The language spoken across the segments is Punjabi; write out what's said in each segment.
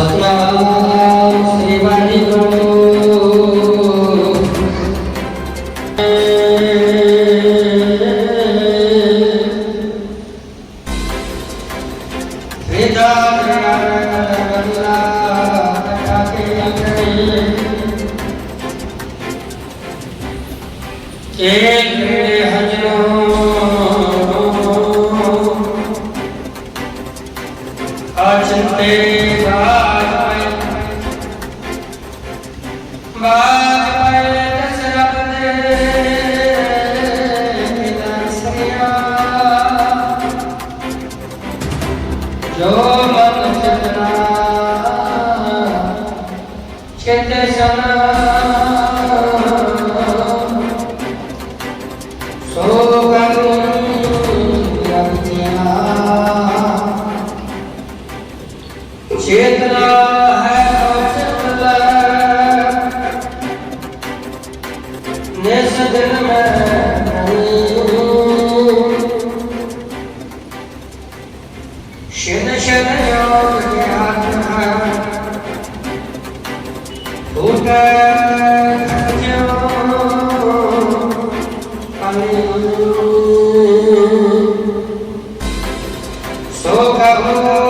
Satın alanlar chama So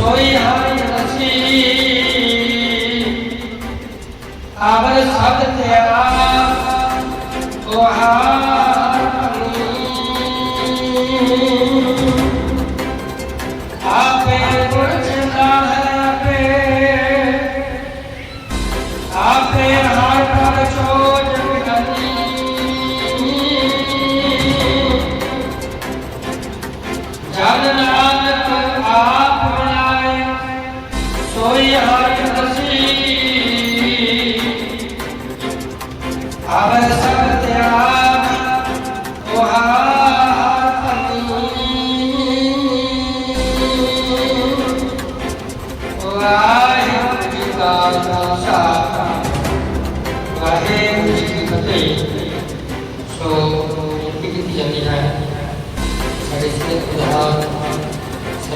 ਸੋਈ ਹਰਿ ਰਸੀ ਆਵਰ ਸਭ ਤੇਰਾ ਕੋਹਾ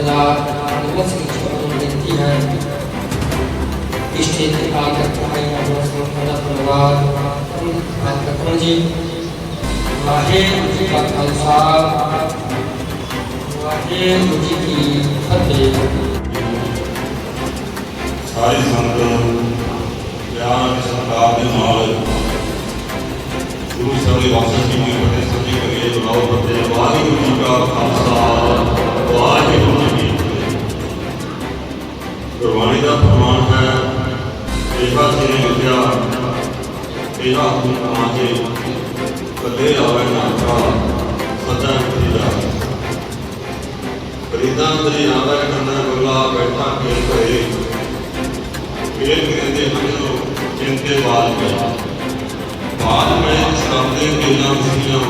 सरकार दिवस की छुट्टी देती है इस क्षेत्र में आकर पढ़ाई मेरा परिवार आपका जी वाहे जी का खालसा वाहे जी की फतेह सारी संगत प्यार सरकार के नाल ਗੁਰੂ ਸਾਹਿਬ ਦੇ ਵਾਸਤੇ ਜੀ ਦੀ ਫਤਿਹ ਸੱਜੀ ਕਰੀਏ ਬੁਲਾਓ ਫਤਿਹ ਵਾਹਿਗੁਰੂ ਜੀ ਕਾ ਖਾਲਸਾ ਵਾਹਿਗੁਰੂ ਜੀ ਗੁਰਬਾਣੀ ਦਾ ਫਰਮਾਨ ਹੈ ਇਹਵਾ ਤੇਰੇ ਲਿਖਿਆ ਇਹਦਾ ਹੁਕਮ ਕਮਾ ਕੇ ਕੱਲੇ ਆਵੇ ਨਾ ਕਾ ਸਦਾ ਖਰੀਦਾ ਖਰੀਦਾਂ ਤੇਰੀ ਆਦਰ ਕਰਨਾ ਗੁਰਲਾ ਬੈਠਾ ਕੇ ਘਰੇ ਫੇਰ ਕਹਿੰਦੇ ਹਨ ਜੋ ਚਿੰਤੇ ਬਾਦ ਗਏ ਬਾਦ ਮੈਂ ਸਾਹਮਣੇ ਗੱਲਾਂ ਸੀਆਂ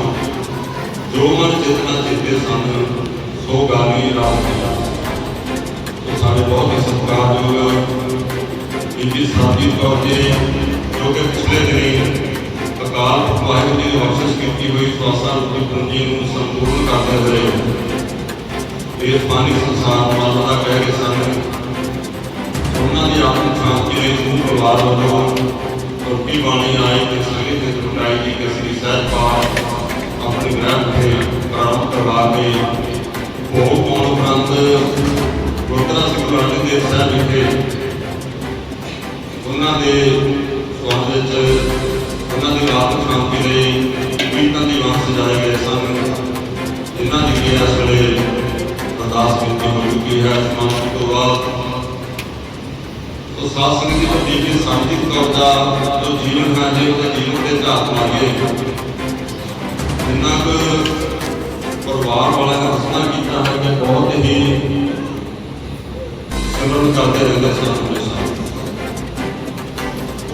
ਜੋ ਮਨ ਚਿਤਨਾ ਚਿੱਤੇ ਸਨ, ਸੋ ਗਾਲੀ ਰਾਮ ਸਾਡੇ ਬਹੁਤ ਹੀ ਸਤਿਕਾਰਯੋਗ ਇੰਜੀ ਸਾਡੀ ਤੌਰ ਤੇ ਜੋ ਕਿ ਪਿਛਲੇ ਦਿਨੀ ਅਕਾਲ ਵਾਹਿਗੁਰੂ ਜੀ ਦੀ ਬਖਸ਼ਿਸ਼ ਕੀਤੀ ਹੋਈ ਸਵਾਸਾਂ ਰੂਪੀ ਪੂੰਜੀ ਨੂੰ ਸੰਪੂਰਨ ਕਰਦੇ ਹੋਏ ਇਹ ਪਾਣੀ ਸੰਸਾਰ ਮਾਤਾ ਦਾ ਕਹਿ ਕੇ ਸਾਨੂੰ, ਉਹਨਾਂ ਦੀ ਆਤਮ ਸ਼ਾਂਤੀ ਲਈ ਸਮੂਹ ਪਰਿਵਾਰ ਵੱਲੋਂ ਰੋਟੀ ਬਾਣੀ ਆਈ ਤੇ ਸੰਗਤ ਦੇ ਟੁਟਾਈ ਦੀ ਕਸਰੀ ਸਹਿਜ ਪਾਠ ਆਪਣੀ ਗ੍ਰੰਥ ਤੇ ਪ੍ਰਾਰੰਭ ਕਰਵਾ ਕੇ ਭੋਗ ਪਾਉਣ ਉਪਰੰਤ ਗੁਰਦੁਆਰਾ ਸਿੰਘ ਗੁਰਦੁਆਰੇ ਦੇ ਸਾਹਿਬ ਵਿਖੇ ਉਹਨਾਂ ਦੇ ਸਵਾਗਤ ਵਿੱਚ, ਉਹਨਾਂ ਦੀ ਆਤਮ ਸ਼ਾਂਤੀ ਲਈ ਕੀਰਤਨ ਦੀ ਵਾਂਗ ਸਜਾਏ ਗਏ ਸਨ। ਜਿਨ੍ਹਾਂ ਦੀ ਕੀ ਇਸ ਵੇਲੇ ਅਰਦਾਸ ਕੀਤੀ ਹੋ ਚੁੱਕੀ ਹੈ। ਸਮਾਪਤੀ ਤੋਂ ਬਾਅਦ ਤੋ ਸਾਧ ਸੰਗਤ ਜੀ ਦੀ ਜੀਵਨ ਸਾਂਝਿਕ ਤੌਰ ਦਾ ਜੋ ਜੀਵਨ ਹੈ ਜੇ, ਉਹਦੇ ਜੀਵਨ ਦੇ ਝਾਤ ਮਾਰੀਏ। ਜਿੰਨਾ ਕੁ ਪਰਿਵਾਰ ਵਾਲਿਆਂ ਨੇ ਦੱਸਣਾ ਕੀਤਾ ਹੈ ਕਿ ਬਹੁਤ ਹੀ ਸਿਮਰਨ ਕਰਦੇ ਰਹਿੰਦੇ ਸਨ ਹਮੇਸ਼ਾ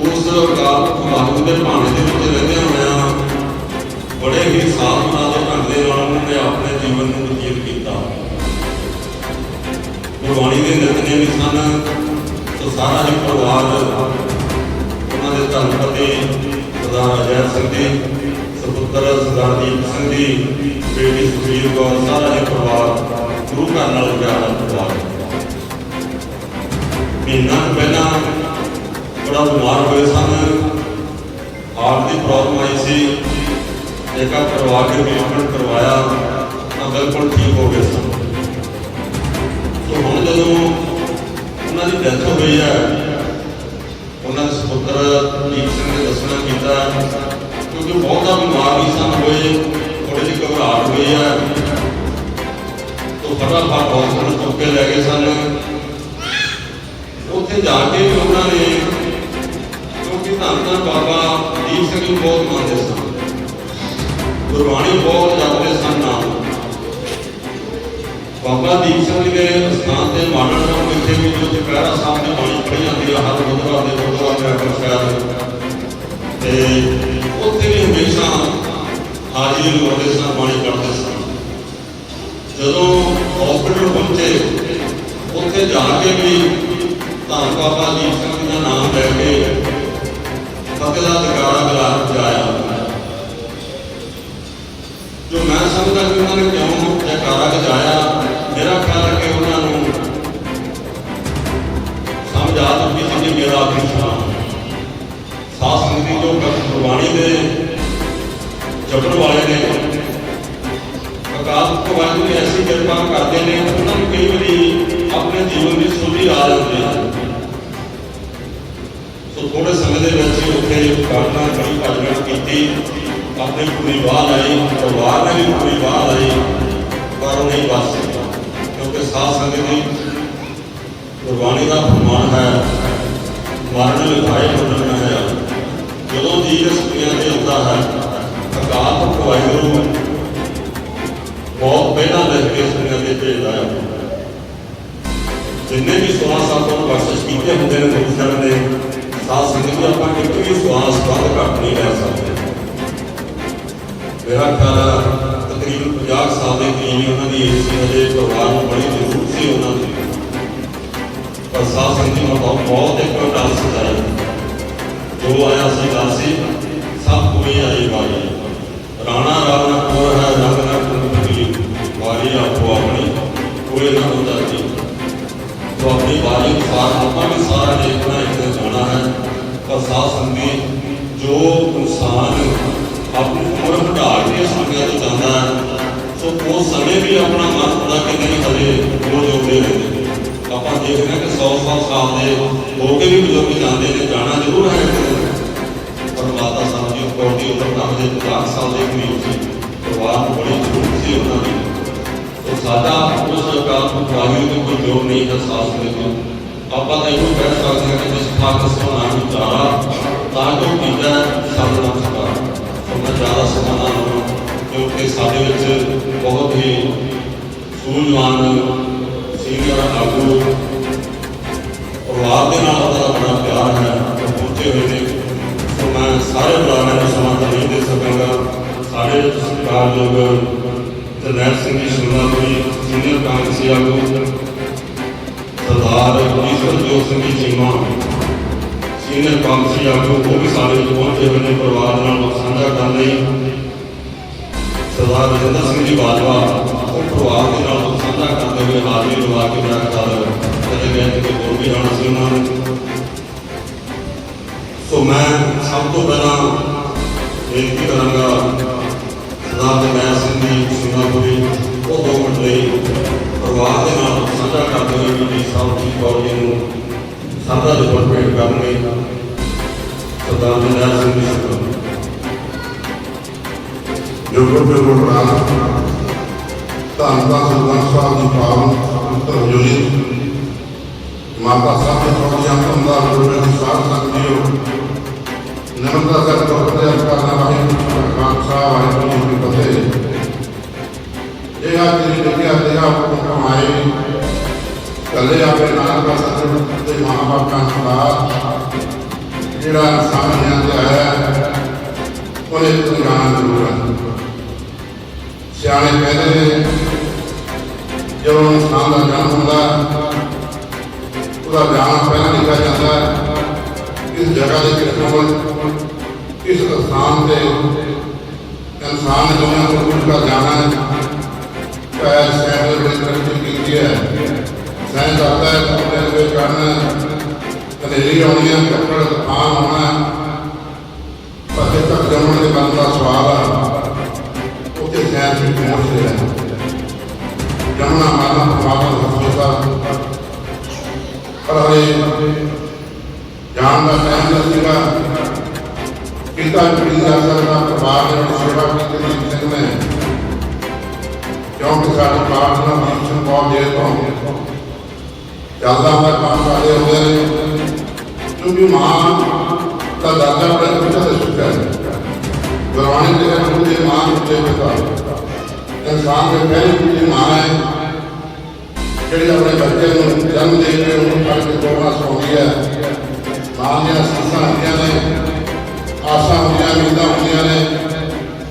ਉਸ ਅਕਾਲ ਵਾਹਿਗੁਰੂ ਦੇ ਭਾਣੇ ਦੇ ਵਿੱਚ ਰਹਿੰਦੇ ਹੋਇਆਂ ਬੜੇ ਹੀ ਸਾਧ ਦੇ ਢੰਗ ਦੇ ਨਾਲ ਉਹਨਾਂ ਨੇ ਆਪਣੇ ਜੀਵਨ ਨੂੰ ਬਤੀਤ ਕੀਤਾ। ਗੁਰਬਾਣੀ ਦੇ ਨਿਤਨੇ ਵੀ ਸਨ। ਤੋ ਸਾਰਾ ਹੀ ਪਰਿਵਾਰ ਉਹਨਾਂ ਦੇ ਧੰਨ ਪਤੀ ਸਰਦਾਰ ਅਜੈ ਸਿੰਘ ਜੀ, ਸਪੁੱਤਰ ਸਰਦਾਰ ਦੀਪ ਸਿੰਘ ਜੀ, ਬੇਟੀ ਸੁਖੀਰ ਕੌਰ, ਸਾਰਾ ਹੀ ਪਰਿਵਾਰ ਗੁਰੂ ਘਰ ਨਾਲ ਪਿਆਰ ਦਾ ਪਰਿਵਾਰ। ਮਹੀਨਾ ਪਹਿਲਾਂ ਬੜਾ ਬਿਮਾਰ ਹੋਏ ਸਨ। ਹਾਰਟ ਦੀ ਪ੍ਰੋਬਲਮ ਆਈ ਸੀ। ਇੱਕ ਕਰਵਾ ਕੇ ਟ੍ਰੀਟਮੈਂਟ ਕਰਵਾਇਆ, ਤਾਂ ਬਿਲਕੁਲ ਠੀਕ ਹੋ ਗਏ ਸਨ। ਸੋ ਹੁਣ ਜਦੋਂ ਉਹਨਾਂ ਦੀ ਡੈਥ ਹੋਈ ਹੈ, ਉਹਨਾਂ ਦੇ ਸੁਪੁੱਤਰ ਦੀਪ ਸਿੰਘ ਨੇ ਦੱਸਣਾ ਕੀਤਾ, ਕਿਉਂਕਿ ਬਹੁਤਾ ਬਿਮਾਰ ਵੀ ਸਨ ਹੋਏ ਥੋੜੀ ਜਿਹੀ ਘਬਰਾਹਟ ਹੋਈ ਹੈ। ਤੋ ਫਟਾਫਟ ਹਸਪਤਾਲ ਚੁੱਕ ਕੇ ਲੈ ਗਏ ਸਨ। ਉੱਥੇ ਜਾ ਕੇ ਵੀ ਉਹਨਾਂ ਨੇ ਕਿਉਂਕਿ ਧੰਨ ਧੰਨ ਬਾਬਾ ਦੀਪ ਸਿੰਘ ਨੂੰ ਬਹੁਤ ਮੰਨਦੇ ਸਨ। ਗੁਰਬਾਣੀ ਬਹੁਤ ਜਪਦੇ ਸਨ ਨਾਮ ਬਾਬਾ ਦੀਪ ਸਿੰਘ ਜੀ ਦੇ ਸਥਾਨ ਤੇ ਮਾਡਲ ਸਾਹਿਬ ਵਿਖੇ ਵੀ ਜੋ ਚੁਪਹਿਰਾ ਸਾਹਿਬ ਦੀ ਬਾਣੀ ਪੜ੍ਹੀ ਜਾਂਦੀ ਹੈ ਹਰ ਬੁੱਧਵਾਰ ਦੇ ਗੁਰਦੁਆਰਾ ਦੇ ਅਕਲ ਸ਼ਹਿਰ। ਤੇ ਉੱਥੇ ਵੀ ਹਮੇਸ਼ਾ ਹਾਜ਼ਰੀ ਲਗਾਉਂਦੇ ਸਨ, ਬਾਣੀ ਪੜ੍ਹਦੇ ਸਨ। ਜਦੋਂ ਹਸਪੀਟਲ ਪਹੁੰਚੇ, ਉੱਥੇ ਜਾ ਕੇ ਵੀ ਧੰਨ ਬਾਬਾ ਦੀਪ ਸਿੰਘ ਜੀ ਦਾ ਨਾਮ ਲੈ ਕੇ ਫਤਿਹ ਦਾ ਜਗਾਰਾ ਗਲਾ ਜਾਇਆ ਜੋ ਮੈਂ ਸਮਝਦਾ ਕਿ ਉਹਨਾਂ ਨੇ ਕਿਉਂ ਜਕਾਰਾ ਗਜਾਇਆ ਮੇਰਾ ਖਿਆਲ ਹੈ ਕਿ ਉਹਨਾਂ ਨੂੰ ਸਮਝ ਆ ਚੁੱਕੀ ਸੀ ਕਿ ਮੇਰਾ ਆਖਰੀ ਸਲਾਮ ਸਾਧ ਸੰਗਤ ਜੋ ਗੁਰਬਾਣੀ ਦੇ ਜਪਣ ਵਾਲੇ ਨੇ ਅਕਾਲ ਪੁਰਖ ਵਾਹਿਗੁਰੂ ਐਸੀ ਕਿਰਪਾ ਕਰਦੇ ਨੇ ਉਹਨਾਂ ਨੂੰ ਕਈ ਵਾਰੀ ਆਪਣੇ ਜੀਵਨ ਦੀ ਸੁਧੀ ਆ ਜਾਂਦੀ ਹੈ ਸੋ ਥੋੜੇ ਸਮੇਂ ਦੇ ਵਿੱਚ ਹੀ ਉੱਥੇ ਪ੍ਰਾਰਥਨਾ ਕਰੀ ਭਜਨ ਕੀਤੀ। ਆਪਣੀ ਪੂਰੀ ਵਾਹ ਲਈ, ਪਰਿਵਾਰ ਨੇ ਵੀ ਪੂਰੀ ਵਾਹ ਲਈ, ਪਰ ਉਹ ਨਹੀਂ ਬਚ ਸਕਿਆ। ਕਿਉਂਕਿ ਸਾਧ ਸੰਗਤ ਦੀ ਗੁਰਬਾਣੀ ਦਾ ਫਰਮਾਨ ਹੈ, ਮਰਨ ਲਿਖਾਏ ਮੁੰਡਨ ਹੈ ਜਦੋਂ ਜੀਵ ਇਸ ਦੁਨੀਆ ਤੇ ਆਉਂਦਾ ਹੈ, ਅਕਾਲ ਪੁਰਖ ਵਾਹਿਗੁਰੂ ਬਹੁਤ ਪਹਿਲਾਂ ਲਿਖ ਕੇ ਇਸ ਦੁਨੀਆ ਤੇ ਭੇਜਦਾ ਹੈ। ਜਿੰਨੇ ਵੀ ਸਵਾਸ ਆਪਾਂ ਨੂੰ ਬਖਸ਼ਿਸ਼ ਕੀਤੇ ਹੁੰਦੇ ਨੇ ਗੁਰੂ ਮੇਰਾ ਖਿਆਲ ਆ, ਤਕਰੀਬਨ 50 ਸਾਲ ਦੇ ਕਰੀਬ ਉਹਨਾਂ ਦੀ ਏਜ ਸੀ ਹਜੇ ਪਰਿਵਾਰ ਨੂੰ ਬੜੀ ਜ਼ਰੂਰਤ ਸੀ ਉਹਨਾਂ ਦੀ। ਪਰ ਸਾਹ ਸੰਗਤੀ ਨੂੰ ਬਹੁਤ ਬਹੁਤ ਇੱਕ ਡਾਂਸ ਕਰਾਇਆ ਜੋ ਆਇਆ ਸੀ ਦਾਸੀ ਸਭ ਕੋਈ ਆਈ ਵਾਰੀ। ਰਾਣਾ ਰਾਣਾ ਕੋਰ ਹੈ, ਰੰਗ ਨਾ ਕੁੰਤੀ ਵਾਰੀ ਆਪੋ ਆਪਣੀ ਕੋਈ ਨਾ ਹੁੰਦਾ ਜੀ। ਤੋ ਆਪਣੀ ਵਾਰੀ ਸਾਰ ਆਪਾਂ ਵੀ ਸਾਰਾ ਦੇਖਣਾ ਇੱਕ ਜਾਣਾ ਹੈ, ਪਰ ਸਾਹ ਸੰਗਤੀ ਜੋ ਇਨਸਾਨ ਆਪਣੀ ਉਮਰ ਵਧਾ ਕੇ ਇਸ ਤੋਂ ਜਾਂਦਾ ਹੈ। ਸੋ ਸੋ ਉਹ ਸਮੇਂ ਵੀ ਆਪਣਾ ਮਨ ਹੁੰਦਾ ਕਿ ਨਹੀਂ ਹਲੇ ਉਹ ਜੋੜੇ ਰਹਿੰਦੇ ਆਪਾਂ ਦੇਖਦੇ ਹਾਂ ਕਿ 100 100 ਸਾਲ ਦੇ ਹੋ ਕੇ ਵੀ ਬਜ਼ੁਰਗ ਜਾਂਦੇ ਨੇ, ਜਾਣਾ ਜ਼ਰੂਰ ਹੈ ਪਰ ਮਾਤਾ ਸਾਹਿਬ ਜੀ ਕੋਟੀ ਉਮਰ ਤਾਂ ਦੇ 50 ਸਾਲ ਦੇ ਕਰੀਬ ਸੀ। ਪਰਿਵਾਰ ਬੜੀ ਜ਼ਰੂਰ ਸੀ ਉਹਨਾਂ ਦੀ। ਤੋ ਸਾਡਾ ਉਸ ਸਰਕਾਰ ਨੂੰ ਵਾਹਿਗੁਰੂ ਦੇ ਕੋਈ ਜੋਰ ਨਹੀਂ ਹੈ ਸਾਸ ਦੇ ਕੋਲ ਆਪਾਂ ਤਾਂ ਇਹਨੂੰ ਕਹਿ ਸਕਦੇ ਹਾਂ ਕਿ ਜਿਸ ਖਾਕ ਸੋਨਾ ਵਿਚਾਰਾ ਤਾਂ ਜੋ ਕੀਤਾ ਸਭ ਦਾ ਸਕਾਰ ਜ਼ਿਆਦਾ ਸਮਾਂ ਨਾ ਲਵਾਂ ਕਿਉਂਕਿ ਸਾਡੇ ਵਿੱਚ ਬਹੁਤ ਹੀ ਸੂਝਵਾਨ ਸੀਨੀਅਰ ਆਗੂ ਪਰਿਵਾਰ ਦੇ ਨਾਲ ਉਹਦਾ ਬੜਾ ਪਿਆਰ ਹੈ ਉਹ ਪਹੁੰਚੇ ਹੋਏ ਨੇ। ਸੋ ਮੈਂ ਸਾਰੇ ਪਰਿਵਾਰਾਂ ਨੂੰ ਸਮਾਂ ਤਾਂ ਨਹੀਂ ਦੇ ਸਕਾਂਗਾ। ਸਾਡੇ ਸਤਿਕਾਰਯੋਗ ਜਰਨੈਲ ਸਿੰਘ ਜੀ ਸ਼ਿਮਲਾਪੁਰੀ ਸੀਨੀਅਰ ਕਾਂਗਰਸੀ ਆਗੂ, ਸਰਦਾਰ ਈਸ਼ਵਰਜੋਤ ਸਿੰਘ ਜੀ, ਚੀਮਾ, ਸੀਨੀਅਰ ਕਾਂਗਰਸੀ ਆਗੂ, ਉਹ ਵੀ ਸਾਰੇ ਵਿੱਚ ਪਹੁੰਚੇ ਹੋਏ ਨੇ। ਪਰਿਵਾਰ ਨਾਲ ਸਾਂਝਾ ਕਰਨ ਸਰਦਾਰ ਰਜਿੰਦਰ ਸਿੰਘ ਜੀ ਬਾਜਵਾ, ਉਹ ਪਰਿਵਾਰ ਦੇ ਨਾਲ ਸਾਂਝਾ ਕਰਦੇ ਹੋਏ ਹਾਜ਼ਰੀ ਲਵਾ ਕੇ ਮੇਰਾ ਖਿਆਲ ਚਲੇ ਗਏ ਕਿ ਹੋਰ ਵੀ ਜਾਣਾ ਸੀ ਉਹਨਾਂ ਨੂੰ। ਸੋ ਮੈਂ ਸਭ ਤੋਂ ਪਹਿਲਾਂ ਬੇਨਤੀ ਕਰਾਂਗਾ ਸਰਦਾਰ ਜਰਨੈਲ ਸਿੰਘ ਜੀ ਸਿੰਘਾਪੁਰੀ ਉਹ ਦੋ ਮਿੰਟ ਲਈ ਪਰਿਵਾਰ ਦੇ ਨਾਲ ਸਾਂਝਾ ਕਰਦੇ ਹੋਏ ਵੀ ਸਾਹਿਬ ਜੀ ਕੌਰ ਜੀ ਨੂੰ। ਸਾਂਝਾ ਦੇ ਭੇਟ ਕਰਨਗੇ। ਸਰਦਾਰ ਜਰਨੈਲ ਸਿੰਘ ਜੀ ਸਿੰਘਾਪੁਰੀ ਜੋਗੋ ਜੋਗੋ ਧੰਨ ਦਾ ਸਰਦਾਰ ਸਾਹਿਬ ਦੀ ਪਾਵਨ ਪੁੱਤਰ ਹਜੂਰੀ ਮਾਤਾ ਸਾਹਿਬ ਦੇ ਥੋੜੀ ਅੰਤਮ ਦਾ ਗੁਰੂ ਦੀ ਸਾਧ ਸੰਗਤ ਜੀਓ ਨਮਸਕਾਰ ਸਰ ਤੋਂ ਫਤਿਹ ਵਾਹਿਗੁਰੂ ਜੀ ਕਾ ਵਾਹਿਗੁਰੂ ਜੀ ਕੀ ਇਹ ਆ ਤੇਰੀ ਲਿਖਿਆ ਤੇਰਾ ਹੁਕਮ ਕਮਾਏ ਕੱਲੇ ਆਪਣੇ ਨਾਲ ਦਾ ਸਤਿਗੁਰ ਤੇ ਮਾਂ-ਬਾਪ ਦਾ ਜਿਹੜਾ ਇਨਸਾਨ ਆਇਆ ਉਹਨੇ ਤੋਂ ਸਿਆਣੇ ਕਹਿੰਦੇ ਨੇ। ਜਦੋਂ ਇਨਸਾਨ ਦਾ ਜਨਮ ਹੁੰਦਾ ਹੈ, ਉਹਦਾ ਜਾਣਾ ਪਹਿਲਾਂ ਲਿਖਿਆ ਜਾਂਦਾ ਹੈ। ਕਿਸ ਜਗ੍ਹਾ ਦੇ ਕਿਸ ਕੋਲ ਸਥਾਨ ਤੇ ਇਨਸਾਨ ਦੁਨੀਆ ਤੋਂ ਕੁਝ ਦਾ ਜਾਣਾ ਹੈ ਪੈਰ ਸੈਂਡ ਦੇ ਵਿੱਚ ਕੀਤੀ ਹੈ। ਸੈਂਡ ਕਰਦਾ ਹੈ ਆਪਣੇ ਦੇ ਕਰਨ ਕਨੇਰੀ ਆਉਣੀ ਹੈ ਕੱਪੜ ਤੂਫਾਨ ਆਉਣਾ ਪਰ ਤੱਕ ਜੰਮਣ ਦੇ ਬੰਦ ਦਾ ਸਵਾਲ ਹੈ ਉੱਥੇ ਸੈਂਡ ਵੀ ਪਹੁੰਚਦੇ ਹੈ ਜਮਨਾ ਮਾਨਾ ਪਰਮਾਤਮਾ ਦਾ ਸੋਚਦਾ ਪਰ ਹਰੇ ਜਾਨ ਦਾ ਟਾਈਮ ਦਾ ਸੀਗਾ ਪਿਤਾ ਪੀੜੀ ਦਾ ਸਰਦਾ ਪਰਿਵਾਰ ਦੇ ਵਿੱਚ ਸੇਵਾ ਕੀਤੀ ਦੀ ਸਿੰਘ ਨੇ ਕਿਉਂਕਿ ਸਾਡੇ ਪ੍ਰਾਰਥਨਾ ਦੀ ਮਿਸ਼ਨ ਬਹੁਤ ਦੇਰ ਤੋਂ ਚੱਲਦਾ ਹੋਇਆ ਕੰਮ ਕਰਦੇ ਹੁੰਦੇ ਨੇ ਕਿਉਂਕਿ ਮਾਂ ਦਾ ਦਾਦਾ ਬੜਾ ਪਿਤਾ ਦੇ ਸੁੱਕਾ ਇਨਸਾਨ ਦੇ ਪਹਿਲੀ ਪੂਰੀ ਮਾਂ ਹੈ ਜਿਹੜੀ ਆਪਣੇ ਬੱਚੇ ਨੂੰ ਜਨਮ ਦੇ ਕੇ ਉਹਨੂੰ ਪੜ ਕੇ ਤੋੜਨਾ ਸਿਖਾਉਂਦੀ ਹੈ। ਮਾਂ ਦੀਆਂ ਸੰਸਾਂ ਹੁੰਦੀਆਂ ਨੇ, ਆਸਾਂ ਹੁੰਦੀਆਂ, ਨੀਂਦਾਂ ਹੁੰਦੀਆਂ ਨੇ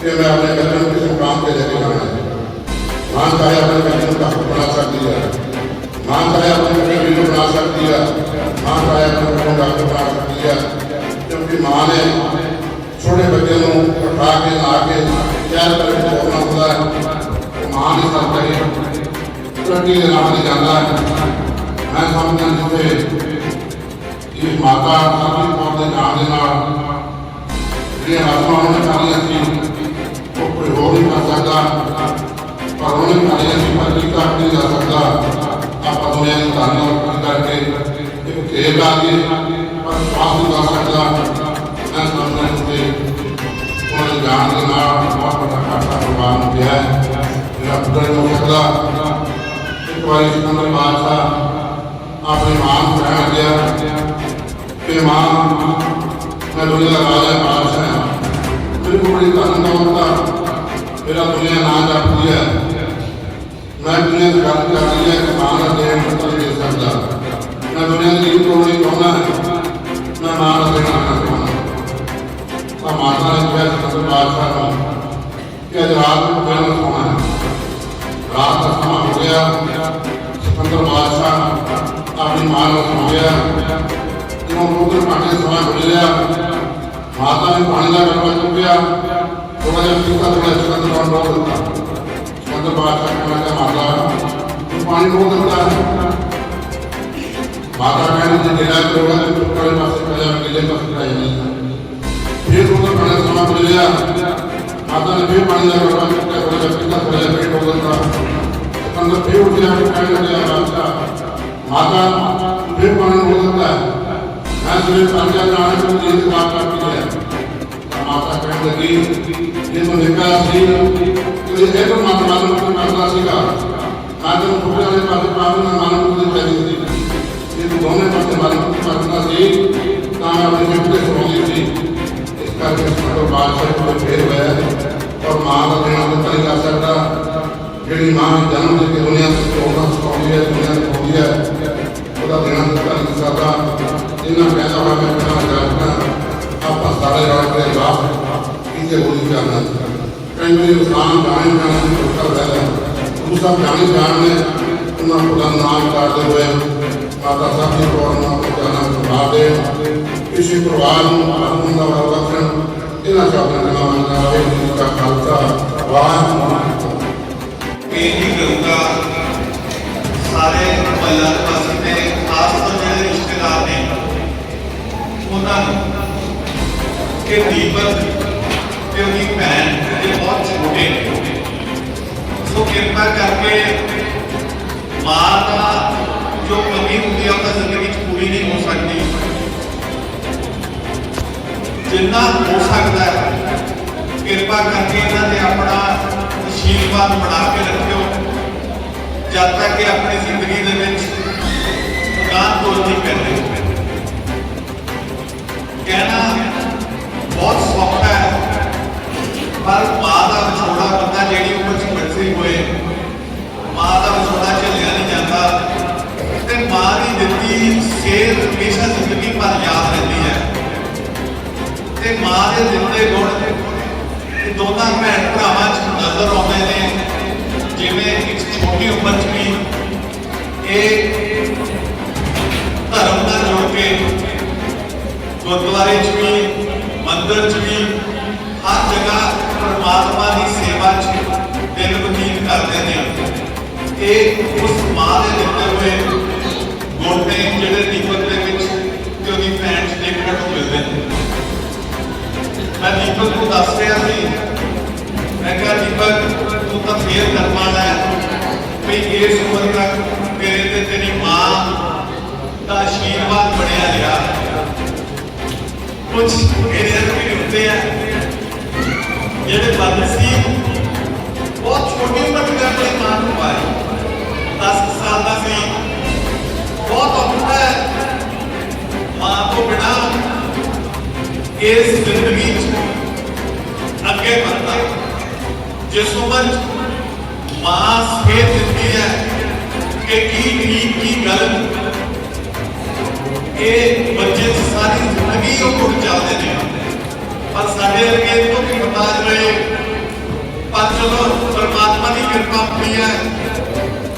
ਕਿ ਮੈਂ ਆਪਣੇ ਬੱਚੇ ਨੂੰ ਕਿਸੇ ਕੰਮ ਤੇ ਲੈ ਕੇ ਜਾਣਾ ਹੈ। ਮਾਂ ਚਾਹੇ ਆਪਣੇ ਬੱਚੇ ਨੂੰ ਡਾਕਟਰ ਬਣਾ ਸਕਦੀ ਹੈ। ਮਾਂ ਚਾਹੇ ਆਪਣੇ ਬੱਚੇ ਨੂੰ ਬਣਾ ਸਕਦੀ ਹੈ। ਮਾਂ ਚਾਹੇ ਆਪਣੇ ਬੱਚੇ ਨੂੰ ਡਾਕਟਰ ਬਣਾ ਸਕਦੀ ਹੈ। ਕਿਉਂਕਿ ਮਾਂ ਨੇ ਛੋਟੇ ਬੱਚੇ ਨੂੰ ਉਠਾ ਕੇ, ਲਾ ਕੇ, ਸ਼ਹਿਰ ਕਰਕੇ ਤੋਰਨਾ ਹੁੰਦਾ ਹੈ। ਮਾਂ ਨੇ ਸਭ ਕਰੀ। ਪ੍ਰਤੀ ਦੇ ਨਾਲ ਨਹੀਂ ਜਾਂਦਾ ਹੈ। ਮੈਂ ਸਮਝਦਾ ਜਿੱਥੇ ਇਹ ਮਾਤਾ ਸਾਡੀ ਕੌਮ ਦੇ ਨਾਮ ਦੇ ਨਾਲ ਜਿਹੜੀਆਂ ਰਸਮਾਂ ਉਹਨੇ ਕਰੀਆਂ ਸੀ, ਉਹ ਕੋਈ ਹੋਰ ਨਹੀਂ ਕਰ ਸਕਦਾ। ਪਰ ਉਹਨੇ ਕਰੀਆਂ ਸੀ, ਪਰ ਕੀ ਕਰ ਨਹੀਂ ਜਾ ਸਕਦਾ। ਆਪਾਂ ਦੁਨੀਆ ਦੀ ਤਾਰੀਆਂ ਉੱਪਰ ਕਰਕੇ ਇੱਕ ਖੇਡ ਲਾ ਕੇ ਪਰ ਸਵਾਸ ਨਹੀਂ ਸਕਦਾ। ਮੈਂ ਸਮਝਦਾ ਕਿ ਉਹਨਾਂ ਦੇ ਜਾਣ ਦੇ ਨਾਲ ਬਹੁਤ ਵੱਡਾ ਘਾਟਾ ਪਰਿਵਾਰ ਨੂੰ ਹੈ। ਜਿਹੜਾ ਪੂਰਾ ਇੱਕ ਵਾਰੀ ਸਿਕੰਦਰ ਬਾਦਸ਼ਾਹ ਆਪਣੀ ਮਾਂ ਨੂੰ ਕਹਿਣ ਗਿਆ ਕਿ ਮਾਂ ਮੈਂ ਦੁਨੀਆ ਦਾ ਰਾਜਾ ਬਾਦਸ਼ਾਹ ਮੇਰੇ ਕੋਲ ਬੜੀ ਧਨ ਦੌਲਤ ਮੇਰਾ ਦੁਨੀਆ ਨਾ ਜਾਪਦੀ ਹੈ ਮੈਂ ਦੁਨੀਆ ਦੀ ਗੱਲ ਕਰ ਰਹੀ ਹੈ ਕਿ ਮਾਂ ਦਾ ਦੇਣ ਪੱਤਰ ਦੇ ਸਕਦਾ ਮੈਂ ਦੁਨੀਆ ਦੀ ਰੀਤ ਕੋਲ ਚਾਹੁੰਦਾ ਮੈਂ ਮਾਂ ਦਾ ਦੇਣਾ ਨਾ ਚਾਹੁੰਦਾ ਮਾਤਾ ਨੇ ਕਿਹਾ ਸਿਕੰਦਰ ਬਾਦਸ਼ਾਹ ਨੂੰ ਕਿ ਅੱਜ ਰਾਤ ਨੂੰ ਕੋਈ ਸੋਣਾ ਰਾਤ ਸਮਾਂ ਹੋ ਗਿਆ। ਸਿਕੰਦਰ ਬਾਦਸ਼ਾਹ ਆਪਣੀ ਮਾਂ ਨੂੰ ਸੌਂ ਗਿਆ। ਜਦੋਂ ਉਧਰ ਪਾਣੀ ਸਮਾਂ ਹੋ ਗਿਆ, ਮਾਤਾ ਨੇ ਪਾਣੀ ਦਾ ਗੜਬਾ ਚੁੱਕਿਆ। ਥੋੜਾ ਜਿਹਾ ਪੀਤਾ ਥੋੜਾ ਸਿਕੰਦਰ ਨੂੰ ਡੋਲ ਦਿੱਤਾ। ਸਿਕੰਦਰ ਬਾਦਸ਼ਾਹ ਨੇ ਕਿਹਾ, ਮਾਤਾ ਪਾਣੀ ਡੋਲ ਦਿੱਤਾ ਮਾਤਾ ਕਹਿੰਦੀ, ਜੇ ਤੇਰਾ ਕਰੋਗਾ ਤੇ ਤੂੰ ਪਾਸੇ ਪੈ ਜਾ ਪਾਸੇ ਪੈ ਫਿਰ ਉਧਰ ਪਾਣੀ ਸਮਾਂ ਹੋ ਗਿਆ ਮਾਤਾ ਨੇ ਫਿਰ ਪਾਣੀ ਦਾ ਗੜਬਾ ਚੁੱਕਿਆ ਥੋੜਾ ਜਿਹਾ ਪਹਿਲਾਂ ਥੋੜਾ ਜਿਹਾ ਪੇਟ ਹੋ ਜਾਂਦਾ। ਅੰਦਰ ਫੇਰ ਉੱਠ ਜਾ ਕੇ ਕਹਿਣ ਲੱਗਿਆ ਬਾਦਸ਼ਾਹ ਮਾਤਾ, ਫੇਰ ਪਾਣੀ ਹੋ ਜਾਂਦਾ ਹੈ। ਮੈਂ ਸਵੇਰ ਪੰਜ ਜਾਂ ਨਾਲੇ ਤੋਂ ਜੀਤ ਕਾ ਕਰ ਲਿਆ ਤਾਂ ਮਾਤਾ ਕਹਿਣ ਲੱਗੀ ਜੇ ਇਸ ਕਰਕੇ ਸਾਡਾ ਬਾਦਸ਼ਾਹ ਕੋਲ ਫੇਰ ਹੋਇਆ ਔਰ ਮਾਂ ਦਾ ਦੇਣਾ ਦਿੱਤਾ ਨਹੀਂ ਜਾ ਸਕਦਾ। ਜਿਹੜੀ ਮਾਂ ਜਨਮ ਦੇ ਕੇ ਦੁਨੀਆ ਤੋਂ ਚੋਣਾ ਹੈ, ਦੁਨੀਆ ਨੂੰ ਹੈ, ਉਹਦਾ ਦੇਣਾ ਦਿੱਤਾ ਨਹੀਂ ਸਕਦਾ। ਇਹਨਾਂ ਪੈਸਾ ਮੈਂ ਕਹਿਣਾ ਚਾਹੁੰਦਾ ਆਪਾਂ ਸਾਰੇ ਰਲ ਕੇ ਬਾਪ ਕਿਤੇ ਬੋਲੀ ਕਰਨਾ ਕਈ ਵਾਰੀ ਇਨਸਾਨ ਜਾਣੇ ਜਾਣੇ ਦੀ ਕੋਸ਼ਿਸ਼ ਕਰਦਾ ਹੈ। ਦੂਸਰਾ ਜਾਣੇ ਜਾਣਨੇ ਉਹਨਾਂ ਕੋਲ ਨਾਮ ਕਰਦੇ ਹੋਏ। ਮਾਤਾ ਸਾਹਿਬ ਦੀ ਕੋਲ ਨਾਮ ਜਾਣਾ ਕਰਵਾ ਦੇ ਕਿਸੇ ਪਰਿਵਾਰ ਨੂੰ ਆਨੰਦ ਦਾ ਵਰਤਨ ਇਹਨਾਂ ਚਾਹਤਾਂ ਦਾ ਨਾਮ ਨਾ ਹੋਵੇ ਜਿਸ ਦਾ ਖਾਲਸਾ ਵਾਹਿਗੁਰੂ ਬੇਨਤੀ ਕਰੂੰਗਾ ਸਾਰੇ ਮਹੱਲਾ ਨਿਵਾਸੀ ਨੇ ਖਾਸ ਤੌਰ ਜਿਹੜੇ ਰਿਸ਼ਤੇਦਾਰ ਨੇ ਉਹਨਾਂ ਨੂੰ ਕਿ ਦੀਪਕ ਤੇ ਉਹਦੀ ਭੈਣ ਇਹ ਬਹੁਤ ਛੋਟੇ ਨੇ ਸੋ ਕਿਰਪਾ ਕਰਕੇ ਮਾਂ ਦਾ ਜੋ ਕਮੀ ਹੁੰਦੀ ਹੈ ਉਹ ਤਾਂ ਜ਼ਿੰਦਗੀ 'ਚ ਪੂਰੀ ਨਹੀਂ ਹੋ ਸਕਦੀ ਜਿੰਨਾ ਹੋ ਸਕਦਾ ਹੈ, ਕਿਰਪਾ ਕਰਕੇ ਇਹਨਾਂ ਦੇ ਆਪਣਾ ਆਸ਼ੀਰਵਾਦ ਬਣਾ ਕੇ ਰੱਖਿਓ। ਜਦ ਤੱਕ ਕਿ ਆਪਣੀ ਜ਼ਿੰਦਗੀ ਦੇ ਵਿੱਚ ਗਾਂ ਤੋਂ ਨਹੀਂ ਕਰਦੇ ਕਹਿਣਾ ਬਹੁਤ ਸੌਖਾ ਹੈ, ਪਰ ਮਾਂ ਦਾ ਵਿਛੋੜਾ ਬੰਦਾ ਜਿਹੜੀ ਉਮਰ 'ਚ ਬੱਚੇ ਹੋਏ, ਮਾਂ ਦਾ ਵਿਛੋੜਾ ਝੱਲਿਆ ਨਹੀਂ ਜਾਂਦਾ ਤੇ ਮਾਂ ਦੀ ਦਿੱਤੀ ਸੇਧ ਹਮੇਸ਼ਾ ਜ਼ਿੰਦਗੀ ਭਰ ਯਾਦ ਰਹਿੰਦੀ ਤੇ ਮਾਂ ਦੇ ਦਿੱਤੇ ਗੁਣ ਇਹ ਦੋਨਾਂ ਭੈਣ ਭਰਾਵਾਂ 'ਚ ਨਜ਼ਰ ਆਉਂਦੇ ਨੇ। ਜਿਵੇਂ ਇੱਕ ਛੋਟੀ ਉਮਰ 'ਚ ਵੀ ਇਹ ਧਰਮ ਨਾਲ ਜੁੜ ਕੇ ਗੁਰਦੁਆਰੇ 'ਚ ਵੀ, ਮੰਦਿਰ 'ਚ ਵੀ, ਹਰ ਜਗ੍ਹਾ ਪਰਮਾਤਮਾ ਦੀ ਸੇਵਾ 'ਚ ਦਿਨ ਬਤੀਤ ਕਰਦੇ ਨੇ। ਇਹ ਉਸ ਮਾਂ ਦੇ ਦਿੱਤੇ ਹੋਏ ਗੁਣ ਨੇ ਜਿਹੜੇ ਦੀਪਕ ਦੇ ਵਿੱਚ ਤੇ ਉਹਦੀ ਭੈਣ 'ਚ ਦੇਖਣ ਨੂੰ ਮਿਲਦੇ ਨੇ। ਮੈਂ ਦੀਪਕ ਨੂੰ ਦੱਸ ਰਿਹਾ ਸੀ। ਮੈਂ ਕਿਹਾ ਦੀਪਕ ਤੂੰ ਤਾਂ ਫੇਰ ਕਰਵਾਣਾ ਹੈ ਵੀ ਇਸ ਉਮਰ ਤੱਕ ਤੇਰੇ ਤੇ ਤੇਰੀ ਮਾਂ ਦਾ ਆਸ਼ੀਰਵਾਦ ਬਣਿਆ ਰਿਹਾ। ਕੁਝ ਮੇਰੇ ਵੀ ਹੁੰਦੇ ਆ। ਜਿਹੜੇ ਬੰਦਸੀ ਬਹੁਤ ਛੋਟੀ ਉਮਰ ਵਿੱਚ ਆਪਣੀ ਮਾਂ ਨੂੰ ਪਾਏ। 10 ਸਾਲ ਦਾ ਸੀ। ਬਹੁਤ ਔਖਾ ਹੈ। ਮਾਂ ਤੋਂ ਬਿਨਾਂ ਇਸ ਜ਼ਿੰਦਗੀ 'ਚ ਅੱਗੇ ਵਧਦਾ ਜਿਸ ਉਮਰ 'ਚ ਮਾਂ ਸੇਧ ਦਿੰਦੀ ਹੈ ਕਿ ਕੀ ਠੀਕ ਕੀ ਗਲਤ ਇਹ ਬੱਚੇ ਦੀ ਸਾਰੀ ਜ਼ਿੰਦਗੀ ਉਹ ਮੁੜ ਚੱਲਦੇ ਨੇ ਪਰ ਸਾਡੇ ਵਰਗੇ ਤੋਂ ਵੀ ਮਤਾਜ ਰਹੇ ਪਰ ਚਲੋ ਪਰਮਾਤਮਾ ਦੀ ਕਿਰਪਾ ਹੁੰਦੀ ਹੈ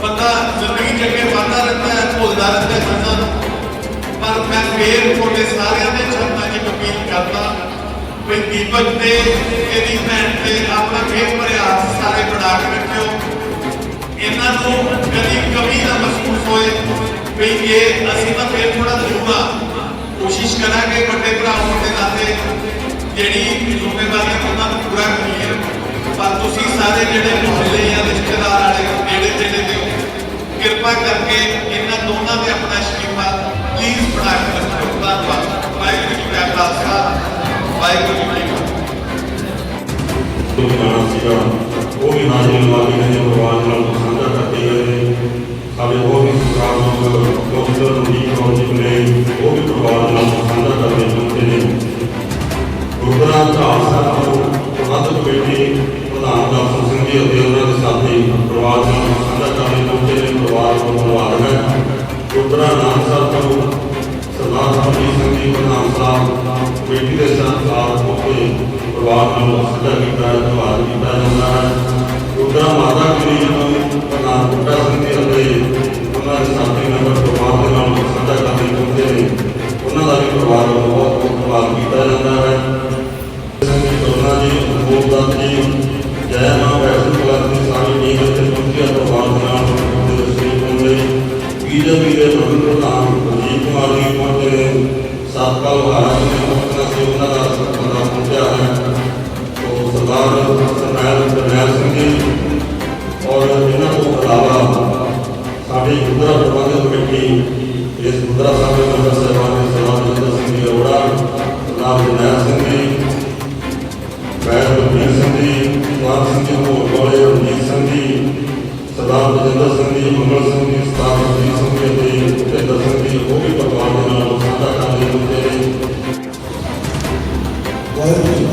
ਬੰਦਾ ਜ਼ਿੰਦਗੀ 'ਚ ਅੱਗੇ ਵਧਦਾ ਰਹਿੰਦਾ ਹੈ ਭੁੱਲਦਾ ਰਹਿੰਦਾ ਹੈ ਚੀਜ਼ਾਂ ਨੂੰ ਪਰ ਮੈਂ ਫੇਰ ਤੁਹਾਡੇ ਸਾਰਿਆਂ ਦੇ ਚਰਨਾਂ 'ਚ ਕਰਦਾ ਵੀ ਦੀਪਕ ਤੇ ਇਹਦੀ ਭੈਣ ਤੇ ਆਪਣਾ ਫੇਰ ਪ੍ਰਯਾਸ ਸਾਰੇ ਬਣਾ ਕੇ ਰੱਖਿਓ। ਇਹਨਾਂ ਨੂੰ ਕਦੀ ਕਮੀ ਨਾ ਮਹਿਸੂਸ ਹੋਏ ਵੀ ਇਹ ਅਸੀਂ ਤਾਂ ਫੇਰ ਥੋੜਾ ਜ਼ਰੂਰ ਕੋਸ਼ਿਸ਼ ਕਰਾਂਗੇ ਵੱਡੇ ਭਰਾ ਹੋਣ ਦੇ ਨਾਤੇ ਜਿਹੜੀ ਜ਼ਿੰਮੇਵਾਰੀ ਉਹਨਾਂ ਨੂੰ ਪੂਰਾ ਕਰੀਏ ਪਰ ਤੁਸੀਂ ਸਾਰੇ ਜਿਹੜੇ ਮੁਹੱਲੇ ਜਾਂ ਰਿਸ਼ਤੇਦਾਰ ਵਾਲੇ, ਨੇੜੇ ਤੇੜੇ ਦੇ ਕਿਰਪਾ ਕਰਕੇ ਇਹਨਾਂ ਦੋਨਾਂ ਤੇ ਆਪਣਾ ਆਸ਼ੀਰਵਾਦ ਦਰਸ਼ਨ ਸਿੰਘ ਉਹਨਾਂ ਦੇ ਸਾਥੀ ਪਰਿਵਾਰ ਨਾਲ ਸਾਂਝਾ ਕਰਦੇ ਚਾਹੁੰਦੇ ਨੇ ਪਰਿਵਾਰ ਨੂੰ ਧੰਨਵਾਦ ਹੈ। ਗੁਰਦੁਆਰਾ ਨਾਨਕ ਸਾਹਿਬ ਤੋਂ ਸਰਦਾਰ ਸਾਹਿਬ ਸਿੰਘ ਜੀ ਪ੍ਰਧਾਨ ਸਾਹਿਬ ਕਮੇਟੀ ਦੇ ਸੰਸਾਰ ਪਹੁੰਚੇ ਪਰਿਵਾਰ ਨਾਲ ਸਾਂਝਾ ਕੀਤਾ, ਧੰਨਵਾਦ ਕੀਤਾ ਜਾਂਦਾ ਹੈ। ਗੁਰਦੁਆਰਾ ਮਾਤਾ ਜੀ ਨੂੰ ਪ੍ਰਧਾਨ ਬੁੱਢਾ ਸਿੰਘ ਜੀ ਅਤੇ ਉਹਨਾਂ ਦੇ ਸਾਥੀ ਮੈਂਬਰ ਪਰਿਵਾਰ ਦੇ ਨਾਲ ਸਾਂਝਾ ਕਰਦੇ ਪਹੁੰਚੇ ਨੇ ਉਹਨਾਂ ਦਾ ਵੀ ਪਰਿਵਾਰ ਨੂੰ ਬਹੁਤ ਬਹੁਤ ਧੰਨਵਾਦ ਕੀਤਾ ਜਾਂਦਾ ਹੈ। ਜੀ ਕਰਨਾ ਜੀ ਅਨਮੋਲ ਜੀ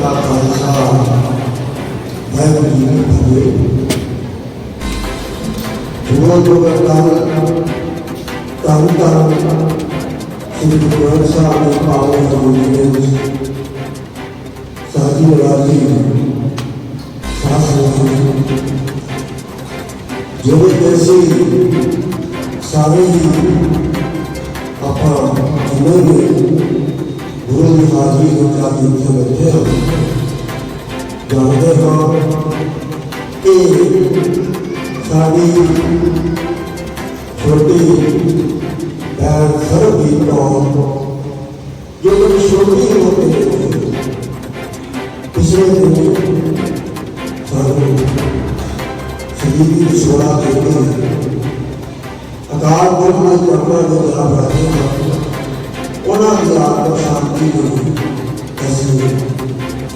ਵਾਹਿਗੁਰੂ ਜੀ ਕਾ ਖਾਲਸਾ ਵਾਹਿਗੁਰੂ ਜੀ ਕੀ ਫਤਿਹ ਜੋ ਜੋ ਕਰਤਾਰ ਤਾਂ ਤਾਂ ਸ੍ਰੀ ਗੁਰੂ ਗ੍ਰੰਥ ਸਾਹਿਬ ਦੇ ਪਾਵਨ ਗੁਰੂ ਦੇ ਵਿੱਚ ਸਾਜੀ ਰਾਜੀ ਸਾਸਨ ਜਿਹੜੇ ਕੈਸੀ ਸਾਰੇ ਹੀ ਆਪਾਂ ਜਿਵੇਂ ਵੀ ਗੁਰੂ ਦੀ ਹਾਜ਼ਰੀ ਵਿੱਚ ਆ ਕੇ ਇੱਥੇ ਬੈਠੇ ਹਾਂ ਜਾਣਦੇ ਹਾਂ ਕਿ ਸਾਡੀ ਛੋਟੀ ਭੈਣ ਸਰਬਜੀਤ ਕੌਰ ਜੋ ਕਿ ਛੋਟੀ ਉਮਰ ਦੇ ਵਿੱਚ ਪਿਛਲੇ ਦਿਨ ਸਾਨੂੰ ਸ਼ਹੀਦੀ ਦੀ ਸੋਲਾ ਦੇ ਕੇ ਅਕਾਲ ਪੁਰਖ ਦੇ ਚਰਨਾਂ ਦੇ ਜਨਾਬ ਰੱਖੇ ਹਾਂ ਉਹਨਾਂ ਦੀ ਆਤਮਾ ਸ਼ਾਂਤੀ ਲਈ ਅਸੀਂ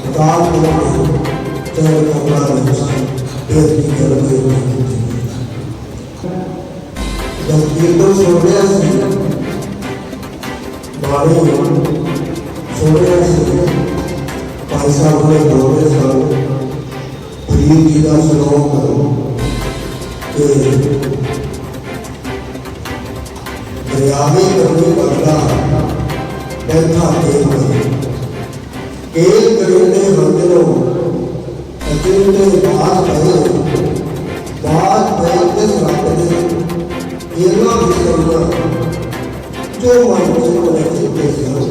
ਅਕਾਲ ਪੁਰਖ ਤੇ ਕਮਲਾ ਦੇ ਵਿੱਚ ਬੇਨਤੀ ਕਰਦੇ ਹਾਂ ਜਦ ਕੀਰਤਨ ਸੁਣ ਰਿਹਾ ਸੀ ਬਾਣੀ ਸੁਣ ਰਿਹਾ ਸੀ ਭਾਈ ਸਾਹਿਬ ਨੇ ਬੋਲੇ ਸਨ ਫਰੀਦ ਜੀ ਦਾ ਸ਼ਲੋਕ ਕਿ ਦਰਿਆਵੇ ਕਰਨੇ ਬਦਲਾ ਬੈਠਾ ਕੇ ਕੇਲ ਕਰਨੇ ਹੰਦਰੋ ਅਜਿੰਦੇ ਬਾਤ ਪਏ। ਬਾਤ ਪਏ ਕਿਸ ਰੱਬ ਦੇ। ਇਹਨਾਂ ਦੀ ਕਰਨਾ ਜੋ ਮਨ ਚ ਕੋਲੇ ਤੇ ਸੋ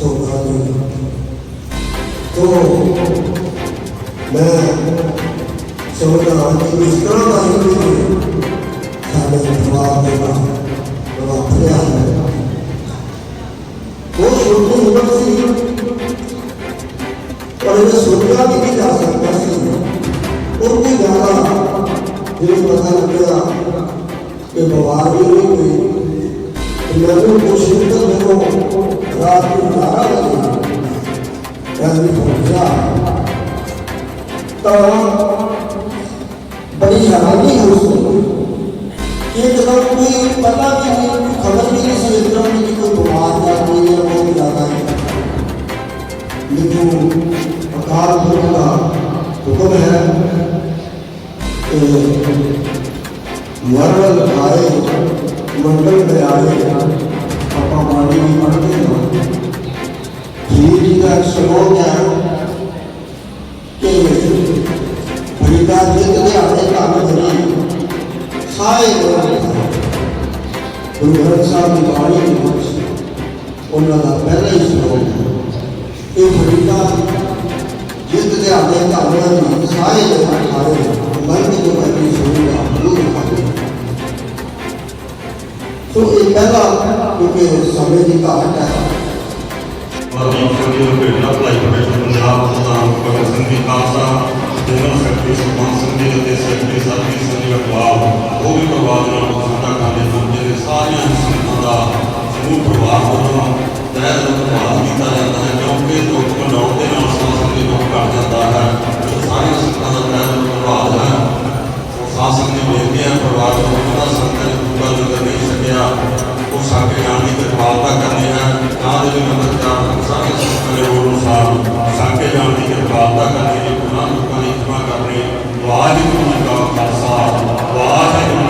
ਸੋਭਾਨੀ ਤੋ, ਮੈਂ ਸਮਝਦਾ ਹਾਂ ਕਿ ਇਸ ਤਰ੍ਹਾਂ ਦਾ ਹੀ ਸਾਡੇ ਜਵਾਬ ਦੇ ਕਿ ਜਦੋਂ ਕੋਈ ਪਤਾ ਵੀ ਨਹੀਂ ਕੋਈ ਖਬਰ ਵੀ ਨਹੀਂ ਸੀ ਇਸ ਤਰ੍ਹਾਂ ਦੀ ਕਿ ਕੋਈ ਬਿਮਾਰ ਜਾਂ ਕੋਈ ਜਾਂ ਬਹੁਤ ਜ਼ਿਆਦਾ ਹੈ ਲੇਕਿਨ ਅਕਾਲ ਪੁਰਖ ਦਾ ਹੁਕਮ ਹੈ ਕਿ ਮਰਨ ਆਏ ਮੰਡਲ ਦੇ ਆਏ ਆਪਾਂ ਬਾਣੀ ਵੀ ਪੜ੍ਹਦੇ ਹਾਂ ਜੀ ਜੀ ਦਾ ਇੱਕ ਸ਼ਲੋਕ ਹੈ ਕਿ ਫਰੀਦਾ ਜਿੱਤ ਦੇ ਆਪਣੇ ਧਨ ਧਰੀ ਸਾਰੇ ਲੋਕ ਗੁਰੂ ਗ੍ਰੰਥ ਸਾਹਿਬ ਦੀ ਬਾਣੀ ਦੇ ਵਿੱਚ ਉਹਨਾਂ ਦਾ ਪਹਿਲਾ ਹੀ ਸ਼ਲੋਕ ਇਹ ਫਰੀਦਾ ਜਿੱਤ ਦੇ ਆਪਣੇ ਧਨ ਧਰੀ ਸਾਰੇ ਲੋਕ ਖਾਏ ਮਨ ਦੀ ਜੋ ਮੈਂ ਸੁਣੂਗਾ ਉਹ ਖਾਏ ਸੋ ਇਹ ਪਹਿਲਾ ਕਿਉਂਕਿ ਸਮੇਂ ਦੀ ਘਾਟ ਹੈ। ਵਰਦੀਪ ਸਿੰਘ ਜੀ ਭਲਾਈ ਕਮੇਟੀ ਪੰਜਾਬ ਪ੍ਰਧਾਨ ਭਗਤ ਸਿੰਘ ਜੀ ਖਾਲਸਾ ਜਨਰਲ ਸੈਕਟਰੀ ਸੁਖਮਨ ਸਿੰਘ ਜੀ ਅਤੇ ਸੈਕਟਰੀ ਸਰਬਜੀਤ ਸਿੰਘ ਜੀ ਅਕਵਾਲ ਉਹ ਵੀ ਪਰਿਵਾਰ ਦੇ ਨਾਲ ਸਾਂਝਾ ਕਰਦੇ ਹਨ ਜਿਹੜੇ ਸਾਰੀਆਂ ਹੀ ਦਾ ਸਮੂਹ ਪਰਿਵਾਰ ਵੱਲੋਂ ਤਹਿ ਦਿਲੋਂ ਧੰਨਵਾਦ ਕੀਤਾ ਜਾਂਦਾ ਹੈ ਕਿਉਂਕਿ ਦੁੱਖ ਮਨਾਉਣ ਦੇ ਨਾਲ ਸਾਸਨ ਦੇ ਦੁੱਖ ਘਟ ਜਾਂਦਾ ਹੈ ਇਹ ਸਾਰੀਆਂ ਸੰਗਤਾਂ ਦਾ ਤਹਿ ਦਿਲੋਂ ਧੰਨਵਾਦ ਹੈ। ਸਾਸਨ ਦੀ ਬੇਨਤੀ ਹੈ, ਪਰਿਵਾਰ ਨੂੰ ਉਹਨਾਂ ਸੰਗਤਾਂ ਪੂਰਾ ਲੰਗਰ ਨਹੀਂ ਛਕਿਆ ਉਹ ਸਾਡੇ ਜਾਣ ਦੀ ਕਿਰਪਾਲਤਾ ਕਰਨੀ ਹੈ ਤਾਂ ਦੇ ਵੀ ਨੰਬਰ ਚਾਰ ਸਾਰੇ ਸੰਗਤਾਂ ਦੇ ਰੋਲ ਅਨੁਸਾਰ ਸਾਕੇ ਜਾਣ ਦੀ ਕਿਰਪਾਲਤਾ ਕਰਨੀ ਹੈ। وعليكم من الجبار واحد من